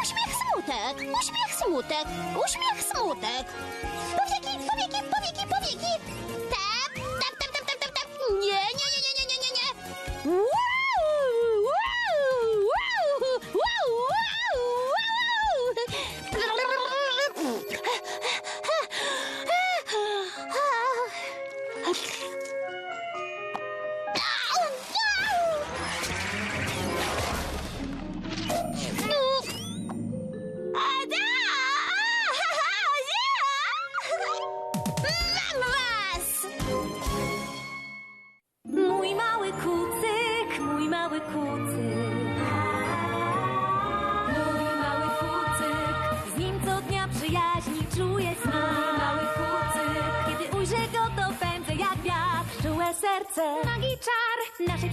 Uśmiech smutek, uśmiech smutek, uśmiech smutek. Powieki, powieki, powieki, powieki. Te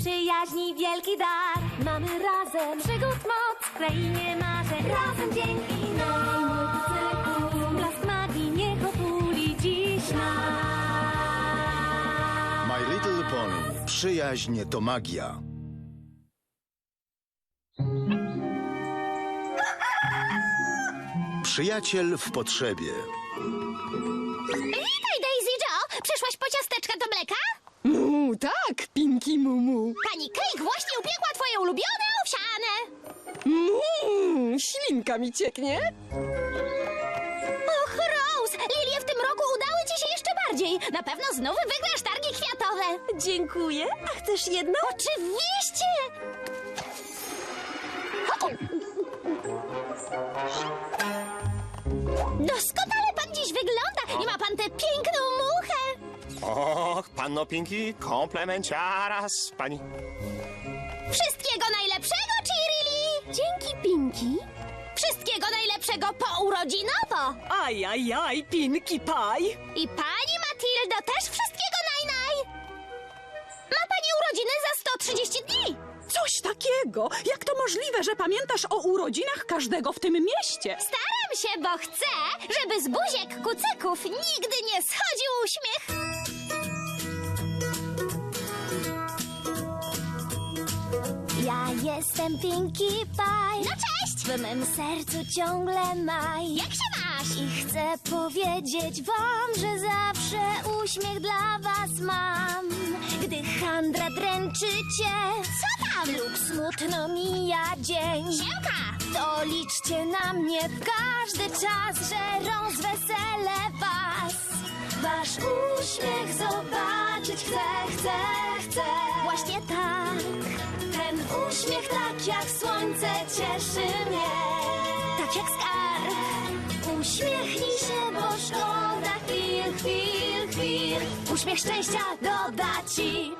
przyjaźni wielki dar. Mamy razem przygód moc w krainie marzeń. Razem dzień i noc. Mój kucyku, blask magii niech otuli dziś nas. My Little Pony. Przyjaźń to magia. Przyjaciel w potrzebie. Tak, Pinki Mumu. Pani Cake właśnie upiekła twoje ulubione owsiane. Mmm, ślinka mi cieknie. Och, Rose, lilie w tym roku udały ci się jeszcze bardziej. Na pewno znów wygrasz targi kwiatowe. Dziękuję. A chcesz jedno? Oczywiście! Doskonale Och, panno Pinki, komplemenciaras, pani. Wszystkiego najlepszego, Chirili! Dzięki, Pinki. Wszystkiego najlepszego pourodzinowo. Aj, aj, aj, Pinki Pie. I pani Matildo też wszystkiego najnaj. Ma pani urodziny za 130 dni. Coś takiego. Jak to możliwe, że pamiętasz o urodzinach każdego w tym mieście? Staram się, bo chcę, żeby z buziek kucyków nigdy nie schodził uśmiech. Jestem Pinkie Pie. No cześć! W mym sercu ciągle maj. Jak się masz? I chcę powiedzieć wam, że zawsze uśmiech dla was mam. Gdy handra dręczy cię, co tam? Lub smutno mija dzień. Siemka! To liczcie na mnie w każdy czas, że rozweselę was. Wasz uśmiech zobaczyć chcę, chcę, chcę. Właśnie tak. Ten uśmiech tak jak słońce cieszy mnie. Tak jak skarb. Uśmiechnij się, bo szkoda chwil, chwil, chwil. Uśmiech szczęścia doda ci.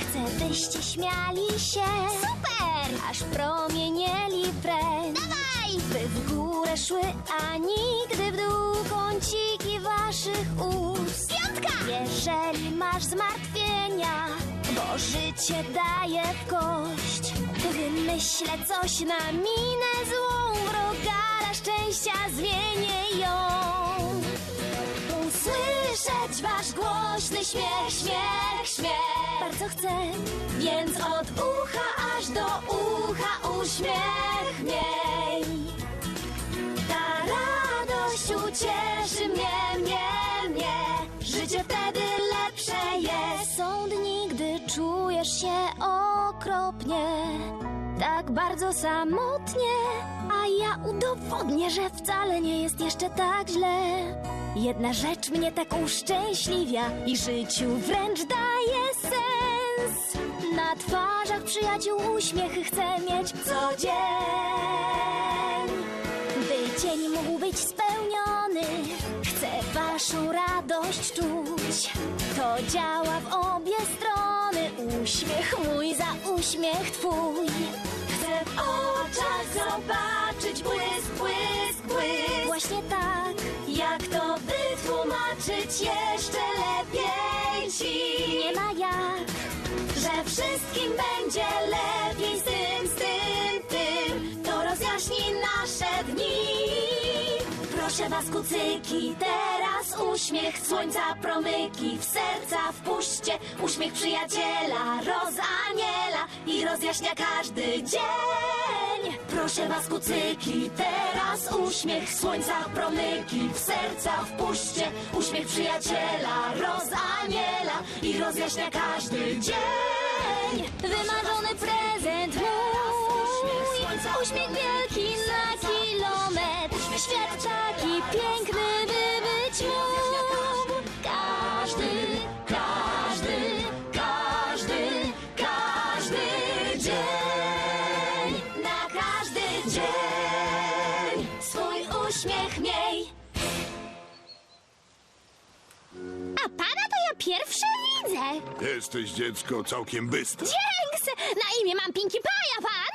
Chcę, byście śmiali się. Super! Aż promienieli wręcz. Dawaj! By w górę szły, a nigdy w dół kąciki waszych ust. Piątka! Jeżeli masz zmartwienia, bo życie daje w kość, wymyślę coś na minę złą, wrogala szczęścia zmienię ją. Usłyszeć wasz głośny śmiech, śmiech, śmiech. Bardzo chcę, więc od ucha aż do ucha uśmiech miej Ta radość ucieszy mnie, mnie, mnie. Życie wtedy czujesz się okropnie tak bardzo samotnie, a ja udowodnię, że wcale nie jest jeszcze tak źle. Jedna rzecz mnie tak uszczęśliwia i życiu wręcz daje sens. Na twarzach przyjaciół uśmiechy chcę mieć co być spełniony, chcę waszą radość czuć. To działa w obie strony, uśmiech mój za uśmiech twój. Chcę w oczach zobaczyć błysk, błysk. Proszę was, kucyki, teraz uśmiech słońca promyki w serca wpuśćcie. Uśmiech przyjaciela, rozaniela i rozjaśnia każdy dzień. Proszę was kucyki, teraz uśmiech słońca promyki w serca wpuśćcie. Uśmiech przyjaciela, rozaniela i rozjaśnia każdy dzień. Wymarzony prezent mój, uśmiech wielki pierwsze widzę. Jesteś dziecko całkiem bystre. Dzięks! Na imię mam Pinkie Pie, a pan?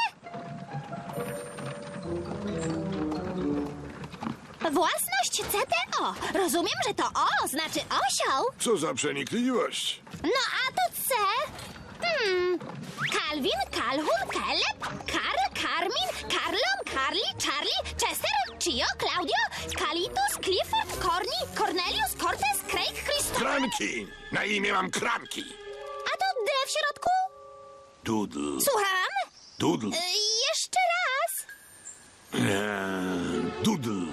Własność CTO. Rozumiem, że to O znaczy osioł. Co za przenikliwość. No a to C? Hmm. Calvin, Calhoun, Caleb, Karl, Carmin, Carlon, Carly, Charlie, Chester, Chio, Claudio, Calitus, Clifford, Corny, Cornelius, Cortez, Craig, Christopher. Kranki! Na imię mam kranki. A to D w środku? Doodle. Słucham? Doodle. Y, jeszcze raz. Eee, Doodle.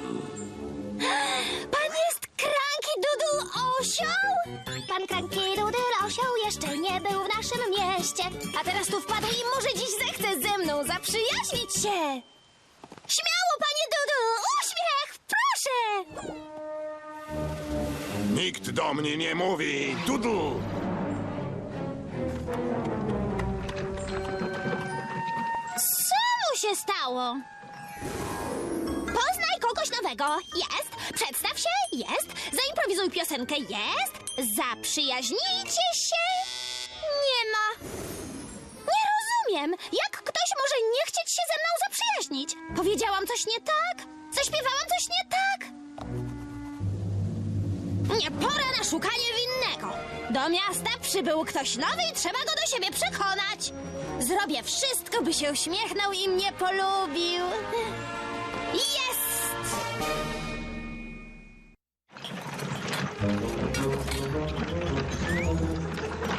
Pan jest Kranki Dudul Osioł? Pan Kranki Dudul Osioł jeszcze nie był w naszym mieście. A teraz tu wpadł i może dziś zechce ze mną zaprzyjaźnić się. Śmiało, panie Dudu! Uśmiech! Proszę! Nikt do mnie nie mówi. Doodle. Co mu się stało? Poznaj kogoś nowego. Jest. Przedstaw się. Jest. Zaimprowizuj piosenkę. Jest. Zaprzyjaźnijcie się. Nie ma. Nie rozumiem. Jak się ze mną zaprzyjaźnić? Powiedziałam coś nie tak? Zaśpiewałam coś nie tak? Nie pora na szukanie winnego. Do miasta przybył ktoś nowy i trzeba go do siebie przekonać. Zrobię wszystko, by się uśmiechnął i mnie polubił. Jest!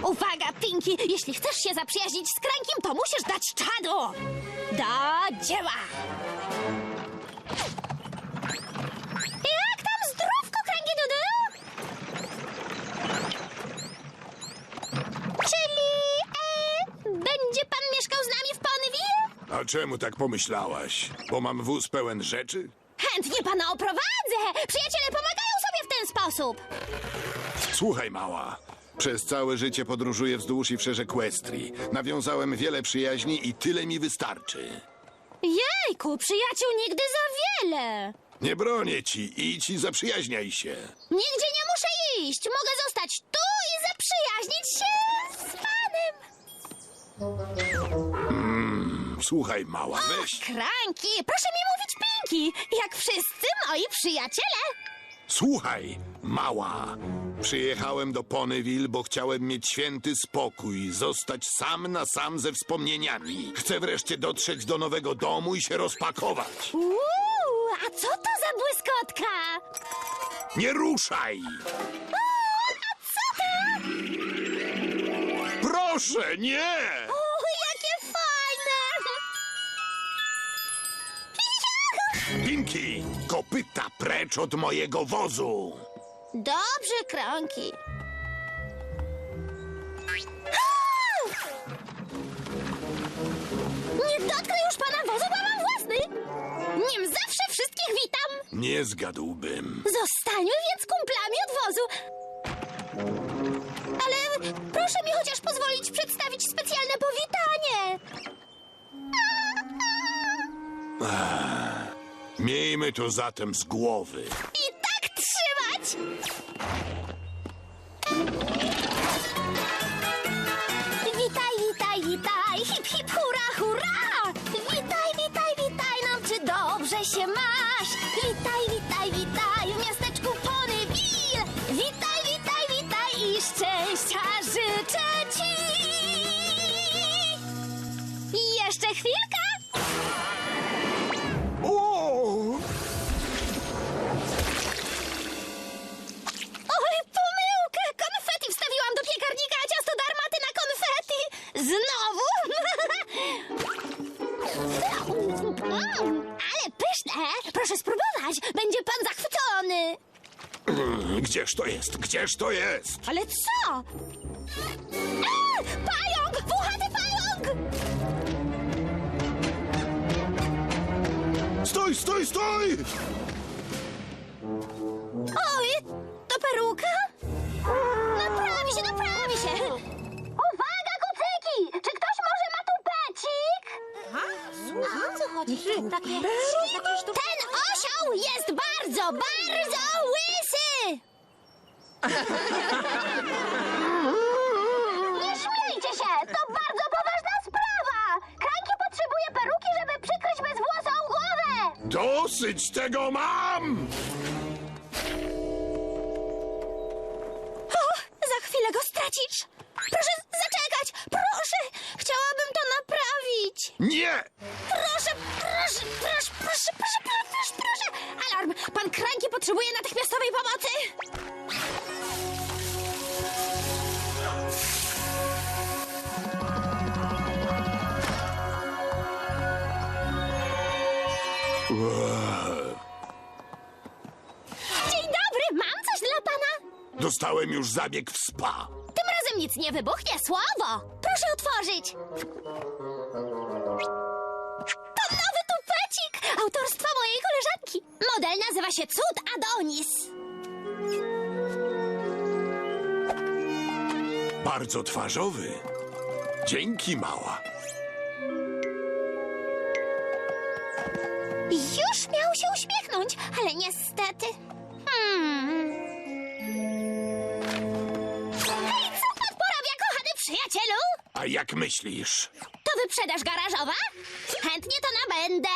Uwaga, Pinki! Jeśli chcesz się zaprzyjaźnić z Krankiem, to musisz dać czadu! Do dzieła! Jak tam zdrówko, Kranki Dudu? Czyli e, będzie pan mieszkał z nami w Ponyville? A czemu tak pomyślałaś? Bo mam wóz pełen rzeczy? Chętnie pana oprowadzę! Przyjaciele pomagają sobie w ten sposób! Słuchaj, mała. Przez całe życie podróżuję wzdłuż i wszerz Equestrii. Nawiązałem wiele przyjaźni i tyle mi wystarczy. Jejku, przyjaciół nigdy za wiele! Nie bronię ci, idź i zaprzyjaźniaj się. Nigdzie nie muszę iść! Mogę zostać tu i zaprzyjaźnić się z panem! Słuchaj, mała, weź. Kranki, proszę mi mówić Pinki, jak wszyscy moi przyjaciele! Słuchaj, mała. Przyjechałem do Ponyville, bo chciałem mieć święty spokój, zostać sam na sam ze wspomnieniami. Chcę wreszcie dotrzeć do nowego domu i się rozpakować. Uuu, a co to za błyskotka? Nie ruszaj! Proszę, nie! O, jakie fajne! Pinki, kopyta precz od mojego wozu. Dobrze, Kranki. Nie dotknę już pana wozu, bo mam własny. Nim zawsze wszystkich witam. Nie zgadłbym. Zostańmy więc kumplami od wozu. Ale proszę mi chociaż pozwolić przedstawić specjalne powitanie. Miejmy to zatem z głowy. I tak trzymać! Znowu? Mm, ale pyszne! Proszę spróbować! Będzie pan zachwycony! Gdzież to jest? Gdzież to jest? Ale co? A, pająk! Włochaty pająk! Stój, stój, stój! Takie... Ten osioł jest bardzo, bardzo łysy! Nie śmiejcie się! To bardzo poważna sprawa! Krajki potrzebuje peruki, żeby przykryć bezwłosą głowę! Dosyć tego mam! O, za chwilę go stracisz! Proszę zaczekać! Proszę! Chciałabym to naprawić! Nie! Kranki potrzebuje natychmiastowej pomocy! Dzień dobry! Mam coś dla pana! Dostałem już zabieg w spa. Tym razem nic nie wybuchnie, słowo! Proszę otworzyć! To nowy tupecik! Autorstwa. Model nazywa się Cud Adonis. Bardzo twarzowy. Dzięki, mała. Już miał się uśmiechnąć, ale niestety... Hmm... Hej, co pan porabia, kochany przyjacielu? A jak myślisz? To wyprzedaż garażowa? Chętnie to nabędę.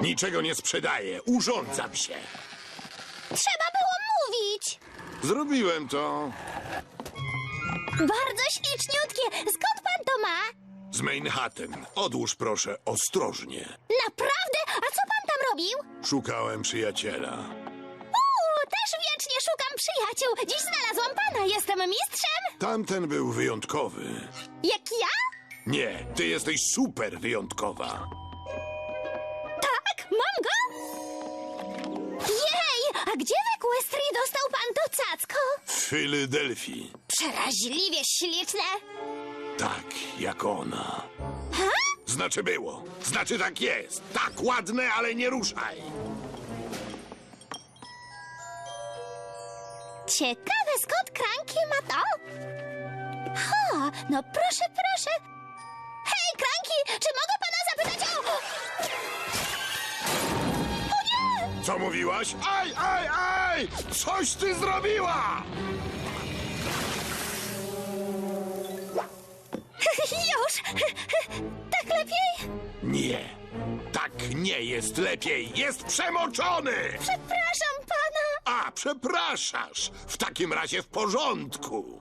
Niczego nie sprzedaję. Urządzam się. Trzeba było mówić. Zrobiłem to Bardzo śliczniutkie. Skąd pan to ma? z Manhattan. Odłóż proszę ostrożnie. Naprawdę? A co pan tam robił? Szukałem przyjaciela. Uuu, też wiecznie szukam przyjaciół. Dziś znalazłam pana. Jestem mistrzem. Tamten był wyjątkowy. Jak ja? Nie, ty jesteś super wyjątkowa. A gdzie w Equestrii dostał pan to cacko? W Filadelfii. Przeraźliwie śliczne. Tak, jak ona. Ha? Znaczy było. Znaczy tak jest. Tak ładne, ale nie ruszaj. Ciekawe, skąd Kranki ma to? Ha, no proszę, proszę. Co mówiłaś? Aj, aj, aj! Coś ty zrobiła! Już! Tak lepiej? Nie. Tak nie jest lepiej. Jest przemoczony! Przepraszam pana. A, przepraszasz. W takim razie w porządku.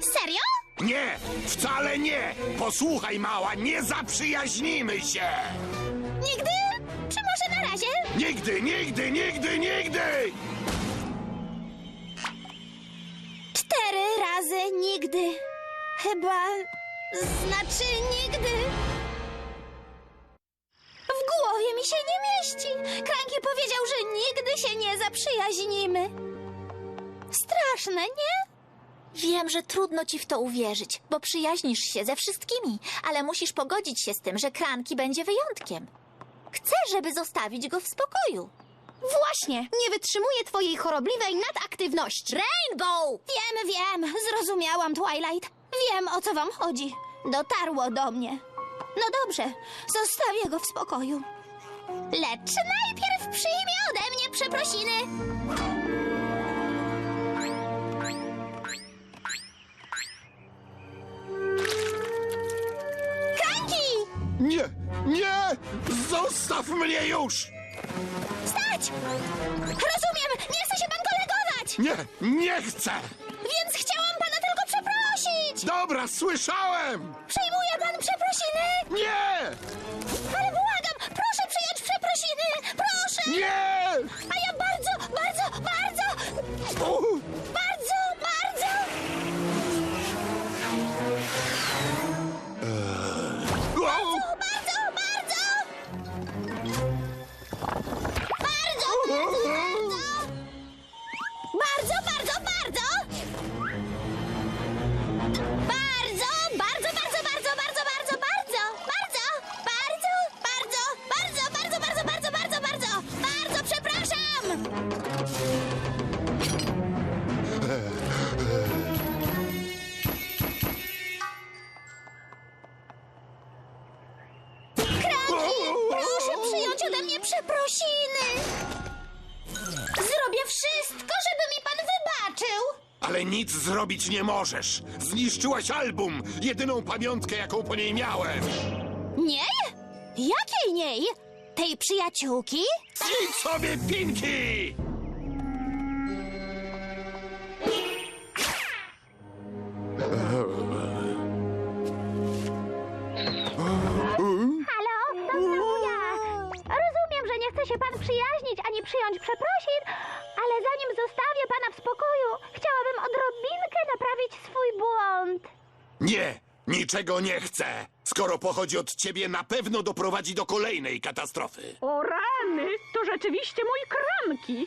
Serio? Nie, wcale nie. Posłuchaj, mała, nie zaprzyjaźnimy się. Nigdy? Razie? Nigdy, nigdy, nigdy, nigdy! Cztery razy nigdy. Chyba... Znaczy nigdy. W głowie mi się nie mieści. Kranki powiedział, że nigdy się nie zaprzyjaźnimy. Straszne, nie? Wiem, że trudno ci w to uwierzyć, bo przyjaźnisz się ze wszystkimi, ale musisz pogodzić się z tym, że Kranki będzie wyjątkiem. Chcę, żeby zostawić go w spokoju. Właśnie, nie wytrzymuję twojej chorobliwej nadaktywności. Rainbow! Wiem, wiem, zrozumiałam, Twilight. Wiem, o co wam chodzi. Dotarło do mnie. No dobrze, zostawię go w spokoju. Lecz najpierw przyjmie ode mnie przeprosiny. Nie, nie! Zostaw mnie już! Stać! Rozumiem, nie chce się pan kolegować, Nie, nie chcę! więc chciałam pana tylko przeprosić. Dobra, słyszałem! Przyjmuje pan przeprosiny? Nie! Ale błagam, proszę przyjąć przeprosiny! Proszę! Nie! Nic zrobić nie możesz. Zniszczyłaś album, jedyną pamiątkę, jaką po niej miałem. Niej? Jakiej niej? Tej przyjaciółki? Idź sobie, Pinki! Halo, to. Rozumiem, że nie chce się pan przyjaźnić ani przyjąć przeprosin, niczego nie chcę. Skoro pochodzi od ciebie, na pewno doprowadzi do kolejnej katastrofy. O rany, to rzeczywiście mój kranki.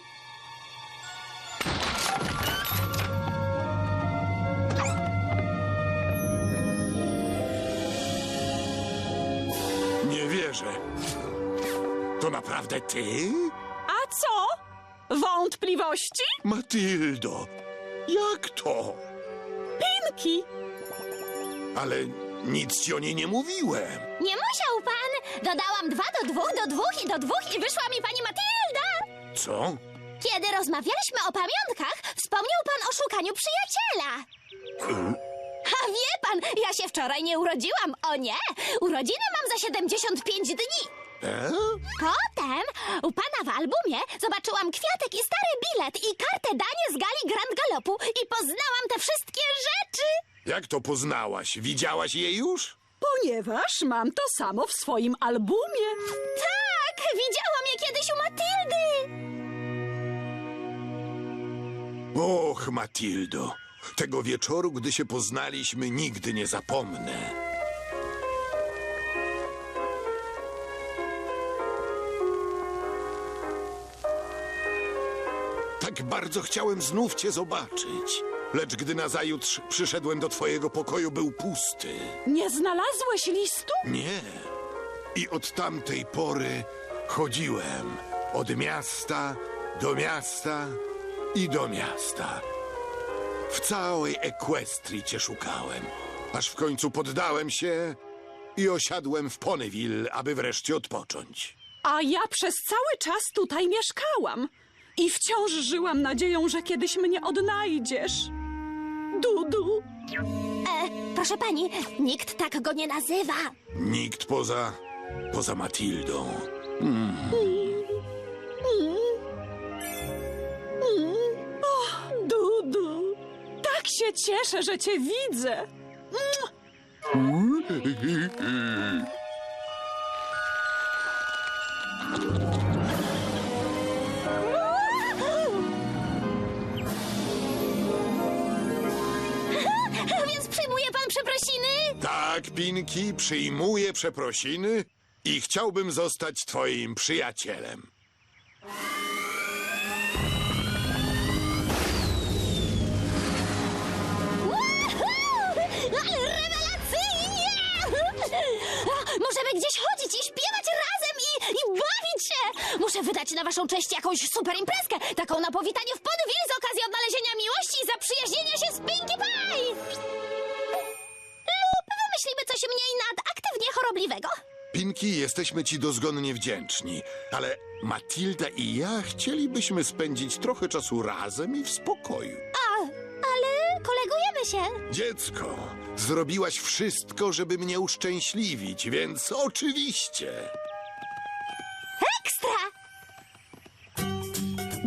Nie wierzę. To naprawdę ty? A co? Wątpliwości? Matyldo, jak to? Pinki! Ale nic ci o niej nie mówiłem. Nie musiał pan. Dodałam dwa do dwóch, do dwóch i do dwóch i wyszła mi pani Matylda. Co? Kiedy rozmawialiśmy o pamiątkach, wspomniał pan o szukaniu przyjaciela. A wie pan, ja się wczoraj nie urodziłam, o nie! Urodziny mam za 75 dni. E? Potem u pana w albumie zobaczyłam kwiatek i stary bilet i kartę danie z gali Grand Galopu i poznałam te wszystkie rzeczy. Jak to poznałaś? Widziałaś je już? Ponieważ mam to samo w swoim albumie. Tak, widziałam je kiedyś u Matyldy. Och, Matildo, tego wieczoru, gdy się poznaliśmy, nigdy nie zapomnę. Tak bardzo chciałem znów cię zobaczyć. Lecz gdy nazajutrz przyszedłem do twojego pokoju, był pusty. Nie znalazłeś listu? Nie. I od tamtej pory chodziłem od miasta do miasta i do miasta. W całej Equestrii cię szukałem, aż w końcu poddałem się i osiadłem w Ponyville, aby wreszcie odpocząć. A ja przez cały czas tutaj mieszkałam. I wciąż żyłam nadzieją, że kiedyś mnie odnajdziesz. Dudu. E, proszę pani, nikt tak go nie nazywa. Nikt poza... poza Matildą. Dudu. Tak się cieszę, że cię widzę. Tak, Pinki, przyjmuję przeprosiny i chciałbym zostać twoim przyjacielem. Rewelacyjnie! Możemy gdzieś chodzić i śpiewać razem i, i bawić się! Muszę wydać na waszą cześć jakąś super imprezkę, taką na powitanie w Ponyville z okazji odnalezienia miłości i zaprzyjaźnienia się z Pinkie Pie! Wymyślimy coś mniej nadaktywnie chorobliwego. Pinki, jesteśmy ci dozgonnie wdzięczni, ale Matilda i ja chcielibyśmy spędzić trochę czasu razem i w spokoju. A, ale kolegujemy się. Dziecko, zrobiłaś wszystko, żeby mnie uszczęśliwić, więc oczywiście.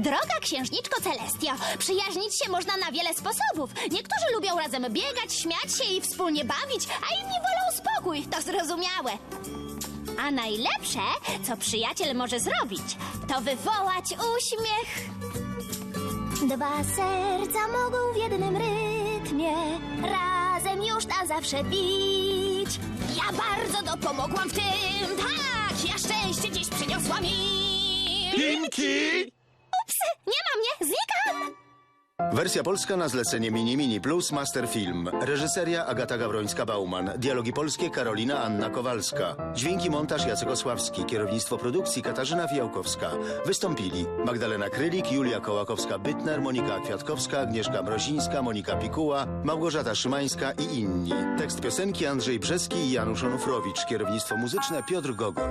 Droga księżniczko Celestio, przyjaźnić się można na wiele sposobów. Niektórzy lubią razem biegać, śmiać się i wspólnie bawić, a inni wolą spokój, to zrozumiałe. A najlepsze, co przyjaciel może zrobić, to wywołać uśmiech. Dwa serca mogą w jednym rytmie razem już na zawsze bić. Ja bardzo dopomogłam w tym, tak, ja szczęście dziś przyniosła mi. Pinki! Wersja polska na zlecenie Mini Mini Plus Master Film. Reżyseria Agata Gawrońska-Bauman. Dialogi polskie Karolina Anna Kowalska. Dźwięki montaż Jacek Osławski. Kierownictwo produkcji Katarzyna Fijałkowska. Wystąpili Magdalena Krylik, Julia Kołakowska-Bytner, Monika Kwiatkowska, Agnieszka Mrozińska, Monika Pikuła, Małgorzata Szymańska i inni. Tekst piosenki Andrzej Brzeski i Janusz Onufrowicz. Kierownictwo muzyczne Piotr Gogol.